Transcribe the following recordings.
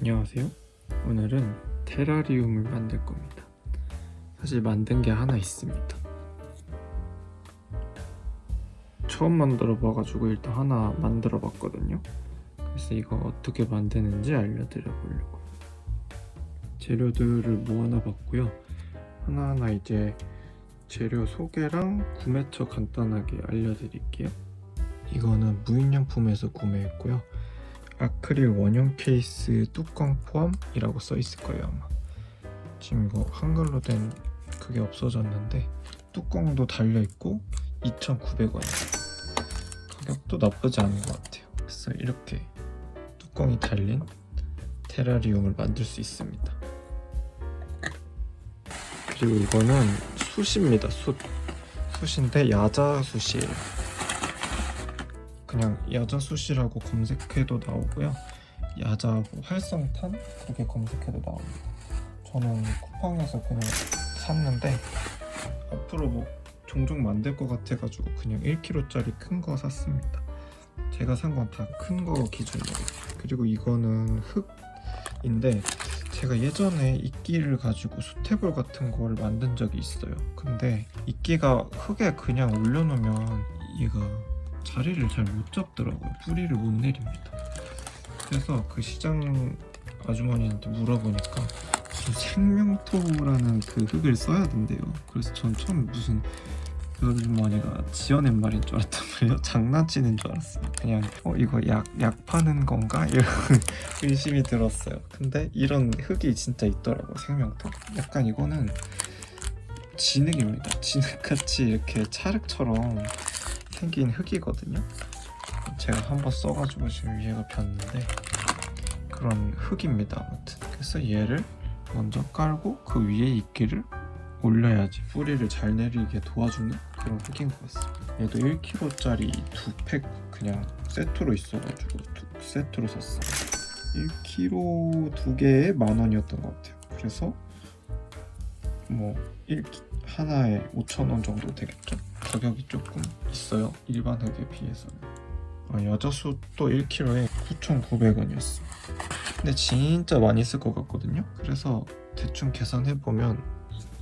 안녕하세요. 오늘은 테라리움을 만들 겁니다. 사실 만든 게 하나 있습니다. 처음 만들어 봐가지고 일단 하나 만들어 봤거든요. 그래서 이거 어떻게 만드는지 알려드려 보려고. 재료들을 모아놔 봤고요. 하나하나 이제 재료 소개랑 구매처 간단하게 알려드릴게요. 이거는 무인양품에서 구매했고요. 아크릴 원형 케이스 뚜껑 포함이라고 써 있을 거예요 아마. 지금 이거 한글로 된 그게 없어졌는데 뚜껑도 달려 있고 2,900원이에요. 가격도 나쁘지 않은 것 같아요. 그래서 이렇게 뚜껑이 달린 테라리움을 만들 수 있습니다. 그리고 이거는 숯입니다 숯. 숯인데 야자 숯이에요 그냥 야자수시라고 검색해도 나오고요. 야자 활성탄 그렇게 검색해도 나옵니다. 저는 쿠팡에서 그냥 샀는데 앞으로 뭐 종종 만들 것 같아가지고 그냥 1kg짜리 큰 거 샀습니다. 제가 산 건 다 큰 거 기준으로. 그리고 이거는 흙인데 제가 예전에 이끼를 가지고 수태볼 같은 걸 만든 적이 있어요. 근데 이끼가 흙에 그냥 올려놓으면 얘가 자리를 잘 못 잡더라고요. 뿌리를 못 내립니다. 그래서 그 시장 아주머니한테 물어보니까 생명토라는 그 흙을 써야 된대요. 그래서 전 처음 무슨 그 아주머니가 지어낸 말인 줄 알았단 말이에요. 장난치는 줄 알았어요. 그냥 어 이거 약, 약 파는 건가? 이런 의심이 들었어요. 근데 이런 흙이 진짜 있더라고요. 생명토. 약간 이거는 진흙입니다. 진흙같이 이렇게 찰흙처럼 생긴 흙이거든요. 제가 한번 써가지고 지금 위에가 폈는데 그런 흙입니다. 아무튼 그래서 얘를 먼저 깔고 그 위에 이끼를 올려야지 뿌리를 잘 내리게 도와주는 그런 흙인 것 같습니다. 얘도 1kg짜리 두 팩 그냥 세트로 있어가지고 두 세트로 샀어요. 1kg 두 개에 만 원이었던 것 같아요. 그래서 뭐 1, 하나에 5천 원 정도 되겠죠. 가격이 조금 있어요. 일반 흙에 비해서는. 아, 여자수도 1kg에 9,900원이었어. 근데 진짜 많이 쓸 것 같거든요. 그래서 대충 계산해 보면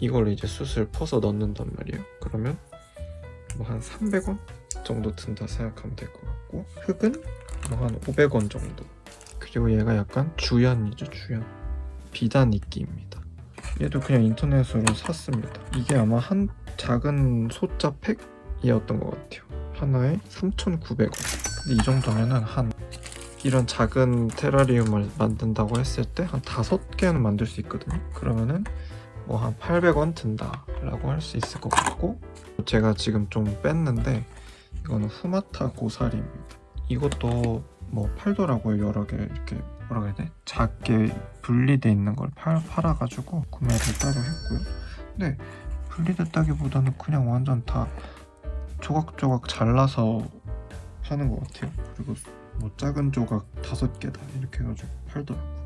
이걸 이제 숯을 퍼서 넣는단 말이에요. 그러면 뭐 한 300원 정도 든다 생각하면 될 것 같고 흙은 뭐 한 500원 정도. 그리고 얘가 약간 주연이죠, 주연. 비단 이끼입니다. 얘도 그냥 인터넷으로 샀습니다. 이게 아마 한 작은 소자 팩이었던 것 같아요. 하나에 3,900원. 근데 이 정도면은 한 이런 작은 테라리움을 만든다고 했을 때 한 다섯 개는 만들 수 있거든요. 그러면은 뭐 한 800원 든다라고 할 수 있을 것 같고 제가 지금 좀 뺐는데 이거는 후마타 고사리입니다. 이것도 뭐 팔더라고요 여러 개 이렇게 뭐라 그래야 돼 작게 분리돼 있는 걸 팔, 팔아가지고 구매를 따로 했고요. 근데 분리됐다기보다는 그냥 완전 다 조각조각 잘라서 파는 것 같아요. 그리고 뭐 작은 조각 다섯 개다 이렇게 해가지고 팔더라고.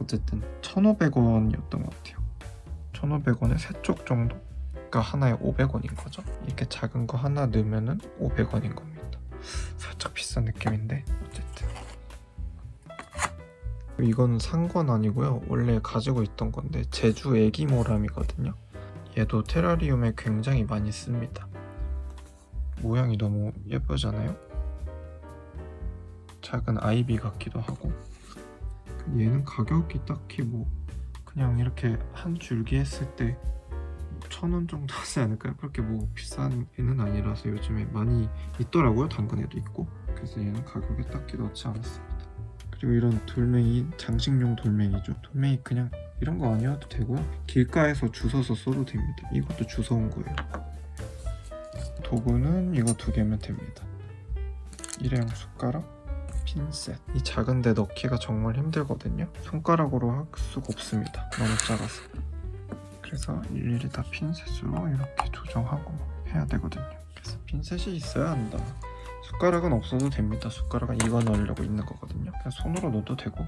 어쨌든 1,500원이었던 것 같아요. 1,500원에 세 쪽 정도? 그러니까 하나에 500원인 거죠. 이렇게 작은 거 하나 넣으면은 500원인 겁니다. 살짝 비싼 느낌인데 이거는 산 건 아니고요. 원래 가지고 있던 건데 제주 애기모람이거든요. 얘도 테라리움에 굉장히 많이 씁니다. 모양이 너무 예쁘잖아요. 작은 아이비 같기도 하고 얘는 가격이 딱히 뭐 그냥 이렇게 한 줄기 했을 때 천 원 정도 하지 않을까요? 그렇게 뭐 비싼 애는 아니라서 요즘에 많이 있더라고요. 당근에도 있고 그래서 얘는 가격에 딱히 넣지 않았습니다. 그리고 이런 돌멩이 장식용 돌멩이죠. 돌멩이 그냥 이런 거 아니어도 되고요. 길가에서 주워서 써도 됩니다. 이것도 주워온 거예요. 도구는 이거 두 개면 됩니다. 일회용 숟가락, 핀셋. 이 작은데 넣기가 정말 힘들거든요. 손가락으로 할 수가 없습니다. 너무 작아서. 그래서 일일이 다 핀셋으로 이렇게 조정하고 해야 되거든요. 그래서 핀셋이 있어야 한다. 숟가락은 없어도 됩니다. 숟가락은 이거 넣으려고 있는 거거든요. 그냥 손으로 넣어도 되고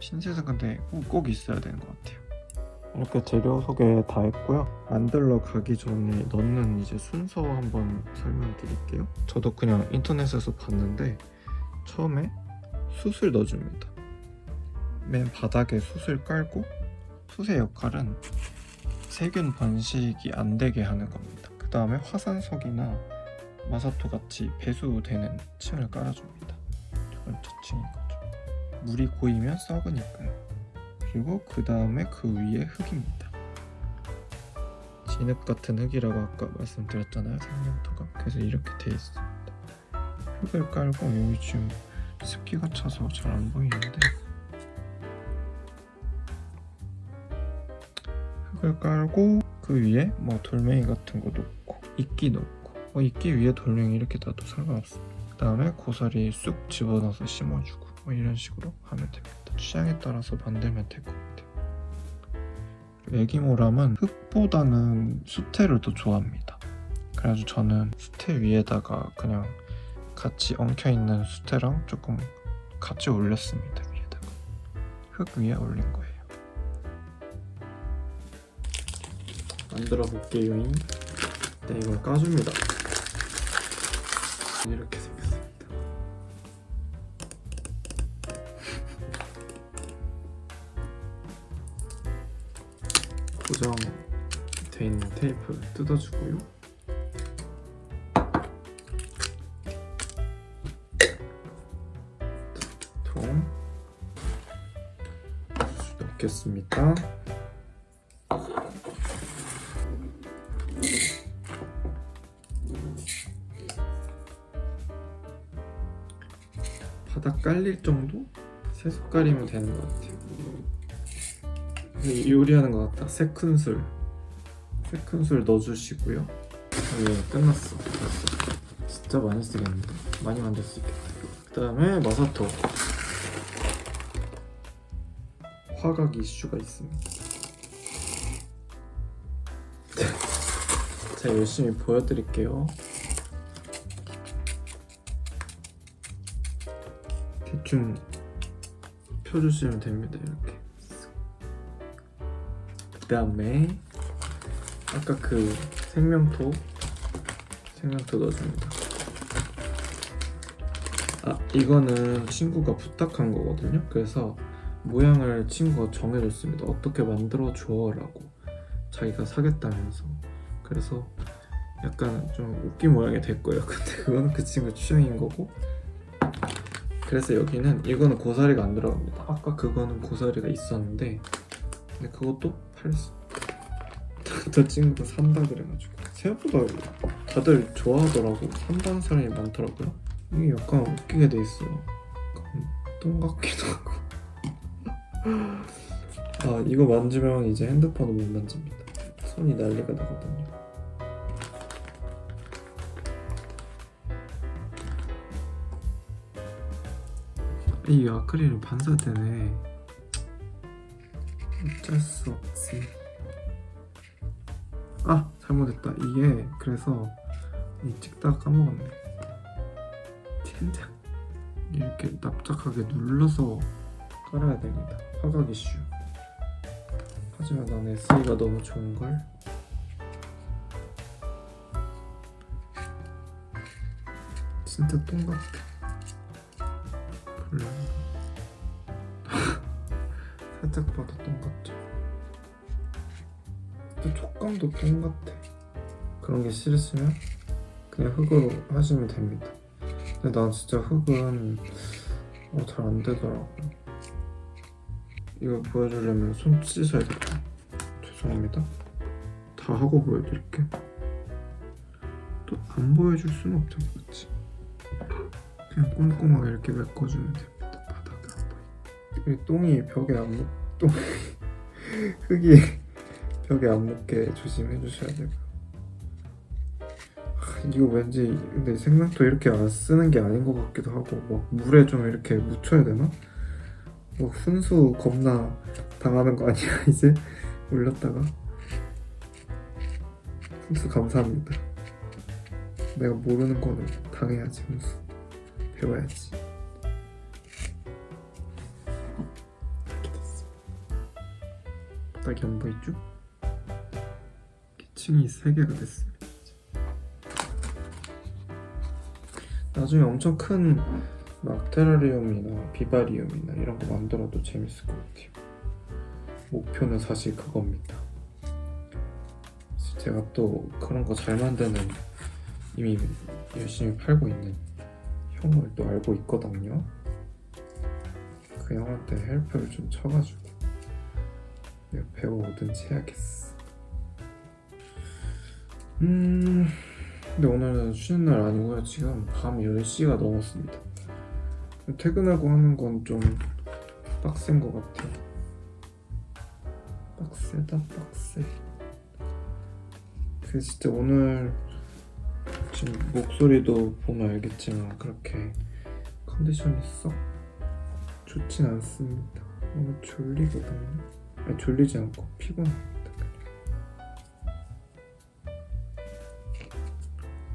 핀셋은 근데 꼭, 꼭 있어야 되는 것 같아요. 이렇게 재료 소개 다 했고요. 만들러 가기 전에 넣는 이제 순서 한번 설명드릴게요. 저도 그냥 인터넷에서 봤는데 처음에 숯을 넣어줍니다. 맨 바닥에 숯을 깔고 숯의 역할은 세균 번식이 안 되게 하는 겁니다. 그 다음에 화산석이나 마사토 같이 배수되는 층을 깔아줍니다. 두 번째 층인 거죠. 물이 고이면 썩으니까요. 그리고 그 다음에 그 위에 흙입니다. 진흙 같은 흙이라고 아까 말씀드렸잖아요. 생명토가. 그래서 이렇게 돼 있습니다. 흙을 깔고 여기 지금 습기가 차서 잘 안 보이는데 흙을 깔고 그 위에 뭐 돌멩이 같은 거 놓고 이끼 놓고 뭐 이끼 위에 돌멩이 이렇게 놔도 상관없습니다. 그 다음에 고사리 쑥 집어넣어서 심어주고 뭐 이런 식으로 하면 됩니다. 취향에 따라서 만들면 될 것 같아요. 애기모람은 흙보다는 수태를 더 좋아합니다. 그래가지고 저는 수태 위에다가 그냥 같이 엉켜있는 수태랑 조금 같이 올렸습니다. 위에다가 흙 위에 올린 거예요. 만들어 볼게요. 네, 이걸 까줍니다. 이렇게 생겼습니다. 고정돼 있는 테이프 뜯어주고요. 통 넣겠습니다. 깔릴 정도? 세 숟갈이면 되는 것 같아요. 요리하는 것 같다. 세 큰술, 세 큰술 넣어주시고요. 예, 끝났어. 됐어. 진짜 많이 쓰겠는데 많이 만들 수 있겠다. 그 다음에 마사토. 화각 이슈가 있습니다. 제가 열심히 보여드릴게요. 대충 펴주시면 됩니다. 이렇게. 그 다음에 아까 그 생명토 생명토 넣어줍니다. 아 이거는 친구가 부탁한 거거든요. 그래서 모양을 친구가 정해줬습니다. 어떻게 만들어 줘 라고 자기가 사겠다면서 그래서 약간 좀 웃긴 모양이 될 거예요. 근데 그건 그 친구 취향인 거고 그래서 여기는 이거는 고사리가 안 들어갑니다. 아까 그거는 고사리가 있었는데 근데 그것도 팔수. 저 친구도 산다 그래가지고 생각보다 다들 좋아하더라고. 산다는 사람이 많더라고요. 이게 약간 웃기게 돼 있어요. 똥 같기도 하고. 아 이거 만지면 이제 핸드폰을 못 만집니다. 손이 난리가 나거든요. 이 아크릴은 반사되네. 어쩔 수 없지. 아 잘못했다. 이게 그래서 이 찍다가 까먹었네. 젠장. 이렇게 납작하게 눌러서 깔아야 됩니다. 화각 이슈. 하지만 난 SE가 너무 좋은 걸. 진짜 똥 같아. 별로. 살짝 봐도 똥 같죠. 또 촉감도 똥 같아. 그런 게 싫으시면 그냥 흙으로 하시면 됩니다. 근데 난 진짜 흙은 어, 잘 안 되더라고. 이거 보여주려면 손 씻어야겠다. 죄송합니다. 다 하고 보여드릴게. 또 안 보여줄 수는 없잖아, 그치? 그냥 꼼꼼하게 이렇게 메꿔주면 됩니다. 바닥에 안 보이. 이 똥이 벽에 안 묻, 똥 흙이 벽에 안 묻게 조심해 주셔야 되고. 아, 이거 왠지 근데 생명도 이렇게 안 쓰는 게 아닌 것 같기도 하고 막 물에 좀 이렇게 묻혀야 되나? 뭐 훈수 겁나 당하는 거 아니야 이제 올렸다가 훈수 감사합니다. 내가 모르는 거는 당해야지 훈수 배워야지. 바닥이 안 보이죠? 층이 3개가 됐습니다. 나중에 엄청 큰 막 테라리움이나 비바리움이나 이런 거 만들어도 재밌을 것 같아요. 목표는 사실 그겁니다. 제가 또 그런 거 잘 만드는 이미 열심히 팔고 있는 형을 또 알고 있거든요. 그 형한테 헬프를 좀 쳐가지고 배워오든지 해야겠어. 음, 근데 오늘은 쉬는 날 아니고요. 지금 밤 10시가 넘었습니다. 퇴근하고 하는 건 좀 빡센 것 같아요. 빡세다, 빡세. 그 진짜 오늘 지금 목소리도 보면 알겠지만 그렇게 컨디션이 썩 좋진 않습니다. 오늘 졸리거든요. 아니, 졸리지 않고 피곤합니다.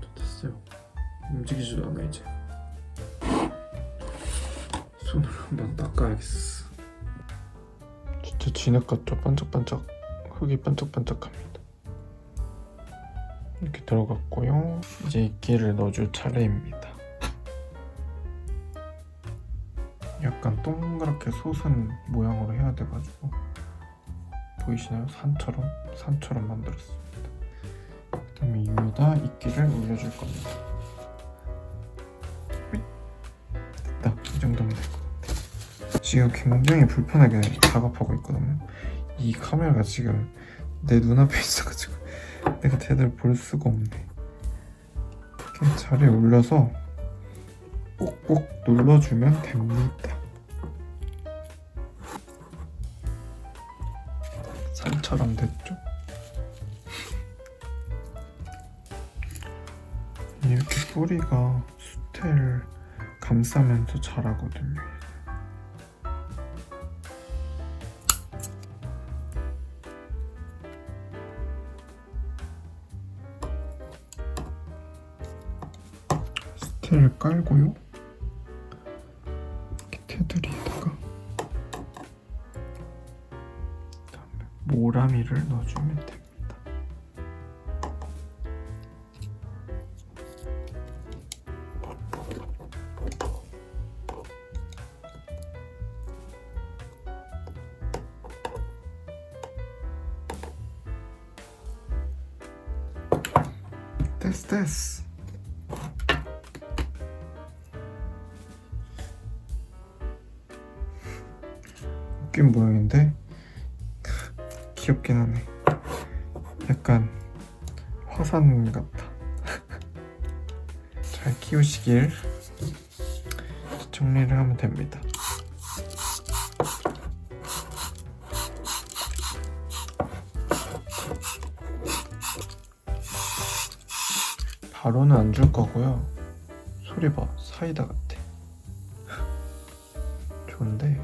또 됐어요. 움직이지도 않아 이제. 손을 한번 닦아야겠어. 진짜 진흙 같죠? 반짝반짝 흙이 반짝반짝합니다. 이렇게 들어갔고요. 이제 이끼를 넣어줄 차례입니다. 약간 동그랗게 솟은 모양으로 해야 돼가지고 보이시나요? 산처럼 산처럼 만들었습니다. 그 다음에 이 위에다 이끼를 올려줄 겁니다. 휘! 됐다. 이 정도면 될 것 같아. 지금 굉장히 불편하게 작업하고 있거든요. 이 카메라가 지금 내 눈앞에 있어가지고 내가 제대로 볼 수가 없네. 이렇게 자리에 올려서 꼭꼭 눌러주면 됩니다. 산처럼 됐죠? 이렇게 뿌리가 수태를 감싸면서 자라거든요. 테를 깔고요. 이렇게 테두리에다가 그다음에 모라미를 넣어주면 됩니다. 됐어 됐어. 웃긴 모양인데 귀엽긴 하네. 약간 화산 같아. 잘 키우시길 정리를 하면 됩니다. 바로는 안 줄 거고요. 소리 봐, 사이다 같아. 좋은데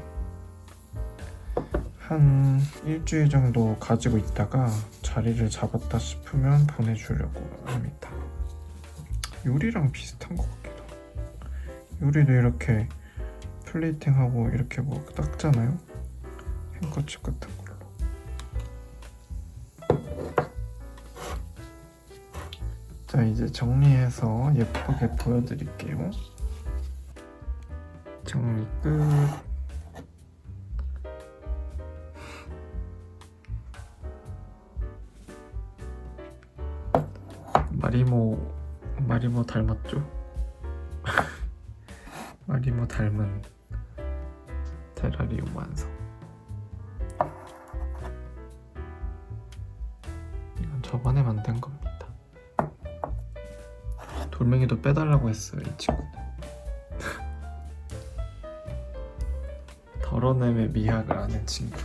한 일주일 정도 가지고 있다가 자리를 잡았다 싶으면 보내주려고 합니다. 요리랑 비슷한 것 같기도 하고. 요리도 이렇게 플레이팅하고 이렇게 뭐 닦잖아요? 행거칩 같은 걸로. 자 이제 정리해서 예쁘게 보여드릴게요. 정리 끝 마리모 마리모 닮았죠? 마리모 닮은 테라리움 완성. 이건 저번에 만든 겁니다. 돌멩이도 빼달라고 했어요 이 친구는. 덜어냄의 미학을 아는 친구.